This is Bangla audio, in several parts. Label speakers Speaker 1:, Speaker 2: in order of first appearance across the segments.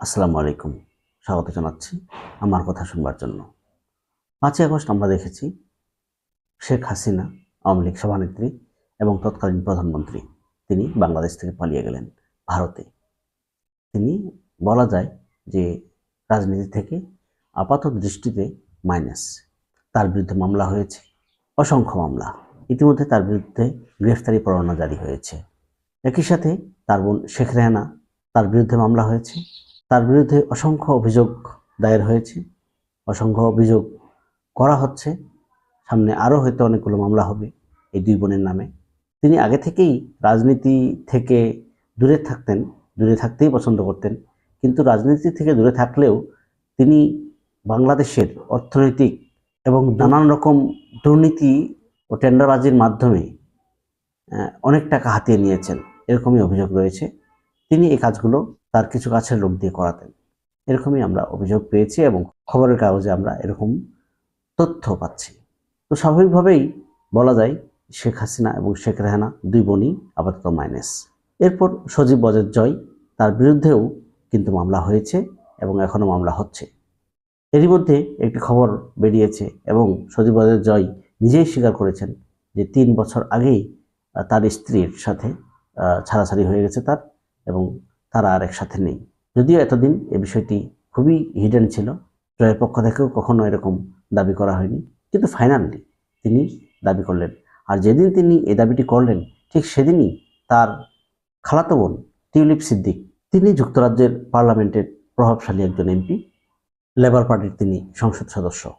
Speaker 1: আসসালামু আলাইকুম। স্বাগত জানাচ্ছি আমার কথা শুনবার জন্য। পাঁচই আগস্ট আমরা দেখেছি শেখ হাসিনা, আওয়ামী লীগ সভানেত্রী এবং তৎকালীন প্রধানমন্ত্রী, তিনি বাংলাদেশ থেকে পালিয়ে গেলেন ভারতে। তিনি বলা যায় যে রাজনীতি থেকে আপাত দৃষ্টিতে মাইনাস তার বিরুদ্ধে মামলা হয়েছে, অসংখ্য মামলা। ইতিমধ্যে তার বিরুদ্ধে গ্রেফতারি পরোয়ানা জারি হয়েছে। একই সাথে তার বোন শেখ রেহানা, তার বিরুদ্ধে মামলা হয়েছে তার বিরুদ্ধে অসংখ্য অভিযোগ দায়ের হয়েছে। অসংখ্য অভিযোগ করা হচ্ছে। সামনে আরও হয়তো অনেকগুলো মামলা হবে এই দুই বোনের নামে। তিনি আগে থেকেই রাজনীতি থেকে দূরে থাকতেন, দূরে থাকতেই পছন্দ করতেন। কিন্তু রাজনীতি থেকে দূরে থাকলেও তিনি বাংলাদেশের অর্থনৈতিক এবং নানান রকম দুর্নীতি ও টেন্ডারবাজির মাধ্যমে অনেক টাকা হাতিয়ে নিয়েছেন। এরকমই অভিযোগ রয়েছে। তিনি এই কাজগুলো তার কিছু কাছের লোক দিয়ে করাতেন। এরকমই আমরা অভিযোগ পেয়েছি এবং খবরের কাগজে আমরা এরকম তথ্য পাচ্ছি। তো স্বাভাবিকভাবেই বলা যায় শেখ হাসিনা এবং শেখ রেহানা দুই বোনই আপাতত মাইনাস। এরপর সজীব বজের জয়, তার বিরুদ্ধেও কিন্তু মামলা হয়েছে এবং এখনও মামলা হচ্ছে। এরই মধ্যে একটি খবর বেরিয়েছে এবং সজীব বজের জয় নিজেই স্বীকার করেছেন যে তিন বছর আগেই তার স্ত্রীর সাথে ছাড়াছাড়ি হয়ে গেছে তার এবং তারা আর একসাথে নেই। যদিও এতদিন এ বিষয়টি খুবই হিডেন ছিল, জয়ের পক্ষ থেকেও কখনো এরকম দাবি করা হয়নি। কিন্তু ফাইনালি তিনি দাবি করলেন। আর যেদিন তিনি এ দাবিটি করলেন, ঠিক সেদিনই তার খালাতো বোন টিউলিপ সিদ্দিক, তিনি যুক্তরাজ্যের পার্লামেন্টের প্রভাবশালী একজন এমপি, লেবার পার্টির তিনি সংসদ সদস্য।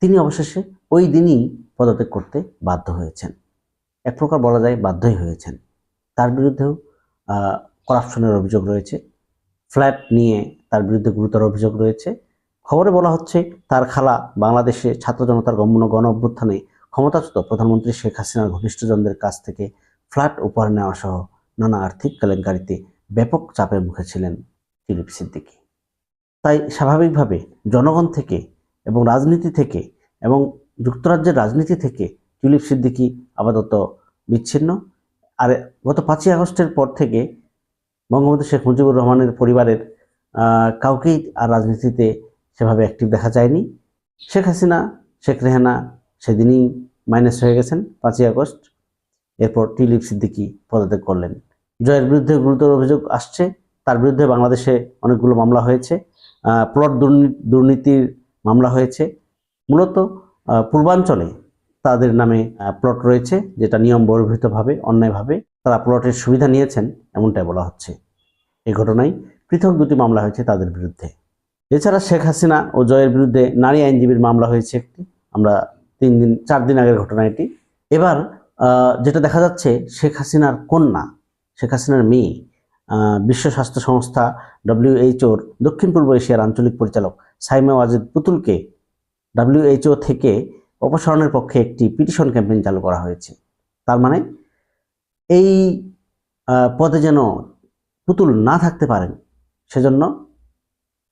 Speaker 1: তিনি অবশেষে ওই দিনই পদত্যাগ করতে বাধ্য হয়েছেন। এক প্রকার বলা যায় বাধ্যই হয়েছেন। তার বিরুদ্ধেও করাপশনের অভিযোগ রয়েছে। ফ্ল্যাট নিয়ে তার বিরুদ্ধে গুরুতর অভিযোগ রয়েছে। খবরে বলা হচ্ছে, তার খালা বাংলাদেশে ছাত্র জনতার গমন গণ অভ্যুত্থানে ক্ষমতাচ্যুত প্রধানমন্ত্রী শেখ হাসিনার ঘনিষ্ঠজনদের কাছ থেকে ফ্ল্যাট উপহার নেওয়া সহ নানা আর্থিক কেলেঙ্কারিতে ব্যাপক চাপের মুখে ছিলেন দিলীপ সিদ্দিকী। তাই স্বাভাবিকভাবে জনগণ থেকে এবং রাজনীতি থেকে এবং যুক্তরাজ্যের রাজনীতি থেকে টিউলিপ সিদ্দিকী আপাতত বিচ্ছিন্ন। আর গত পাঁচই আগস্টের পর থেকে বঙ্গবন্ধু শেখ মুজিবুর রহমানের পরিবারের কাউকেই আর রাজনীতিতে সেভাবে অ্যাক্টিভ দেখা যায়নি। শেখ হাসিনা, শেখ রেহানা সেদিনই মাইনাস হয়ে গেছেন, পাঁচই আগস্ট। এরপর টিলিপ সিদ্দিকি পদত্যাগ করলেন। জয়ের বিরুদ্ধে গুরুতর অভিযোগ আসছে। তার বিরুদ্ধে বাংলাদেশে অনেকগুলো মামলা হয়েছে। প্লট দুর্নীতির মামলা হয়েছে। মূলত পূর্বাঞ্চলে তাদের নামে প্লট রয়েছে, যেটা নিয়ম বহির্ভূতভাবে অন্যায়ভাবে তারা প্লটের সুবিধা নিয়েছেন, এমনটাই বলা হচ্ছে। এই ঘটনায় পৃথক দুটি মামলা হয়েছে তাদের বিরুদ্ধে। এছাড়া শেখ হাসিনা ও জয়ের বিরুদ্ধে নারী আইনজীবীর মামলা হয়েছে একটি। আমরা তিন দিন, চার দিন আগের ঘটনা এটি। এবার যেটা দেখা যাচ্ছে, শেখ হাসিনার কন্যা, শেখ হাসিনার মেয়ে বিশ্ব স্বাস্থ্য সংস্থা ডব্লিউএইচওর দক্ষিণ পূর্ব এশিয়ার আঞ্চলিক পরিচালক সাইমা ওয়াজিদ পুতুলকে ডব্লিউএইচও থেকে অপসারণের পক্ষে একটি পিটিশন ক্যাম্পেইন চালু করা হয়েছে। তার মানে এই পদে যেন পুতুল না থাকতে পারেন, সেজন্য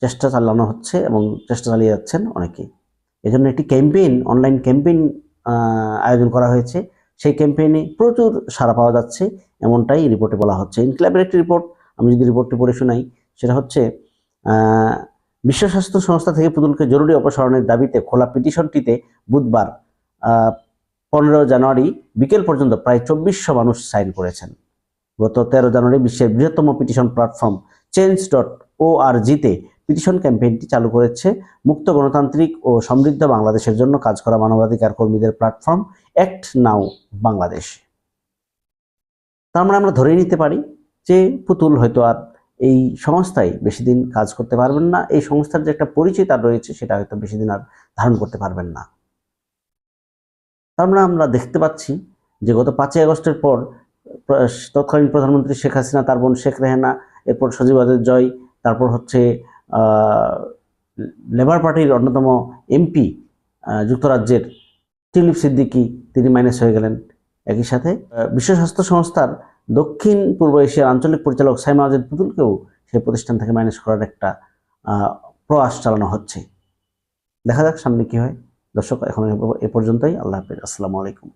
Speaker 1: চেষ্টা চালানো হচ্ছে এবং চেষ্টা চালিয়ে যাচ্ছেন অনেকেই এজন্য একটি ক্যাম্পেইন, অনলাইন ক্যাম্পেইন আয়োজন করা হয়েছে। সেই ক্যাম্পেইনে প্রচুর সাড়া পাওয়া যাচ্ছে, এমনটাই রিপোর্টে বলা হচ্ছে। ইনক্লাবের একটি রিপোর্ট, আমি যদি রিপোর্টটি পড়ে শোনাই, সেটা হচ্ছে বিশ্ব স্বাস্থ্য সংস্থা থেকে পুতুলকে জরুরি অপসারণের দাবিতে খোলা পিটিশনটিতে বুধবার পনেরো জানুয়ারি বিকেল পর্যন্ত প্রায় চব্বিশশো মানুষ সাইন করেছেন। গত তেরো জানুয়ারি বিশ্বের বৃহত্তম petition platform change dot O R জিতে পিটিশন ক্যাম্পেইনটি চালু করেছে। মুক্ত গণতান্ত্রিক ও সমৃদ্ধ বাংলাদেশের জন্য কাজ করা মানবাধিকার কর্মীদের প্ল্যাটফর্ম অ্যাক্ট নাও বাংলাদেশ। তার মানে আমরা ধরেই নিতে পারি যে পুতুল হয়তো আর এই সংস্থায় বেশি দিন কাজ করতে পারবেন না। এই সংস্থার যে একটা পরিচয় তার রয়েছে সেটা হয়তো বেশি দিন আর ধারণ করতে পারবেন না। তার মানে আমরা দেখতে পাচ্ছি যে গত পাঁচই আগস্টের পর তৎকালীন প্রধানমন্ত্রী শেখ হাসিনা, তার বোন শেখ রেহানা, এরপর সজীব জয়, তারপর হচ্ছে লেবার পার্টির অন্যতম এমপি যুক্তরাজ্যের টিউলিপ সিদ্দিকি, তিনি মাইনাস হয়ে গেলেন। একই সাথে বিশ্ব স্বাস্থ্য সংস্থার দক্ষিণ পূর্ব এশিয়ার আঞ্চলিক পরিচালক সাইমা আজাদ পুতুলকেও সেই প্রতিষ্ঠান থেকে মাইনাস করার একটা প্রয়াস চালানো হচ্ছে। দেখা যাক সামনে কি হয়। দর্শক এখন এ পর্যন্তই। আল্লাহ হাফিজ। আসসালামু আলাইকুম।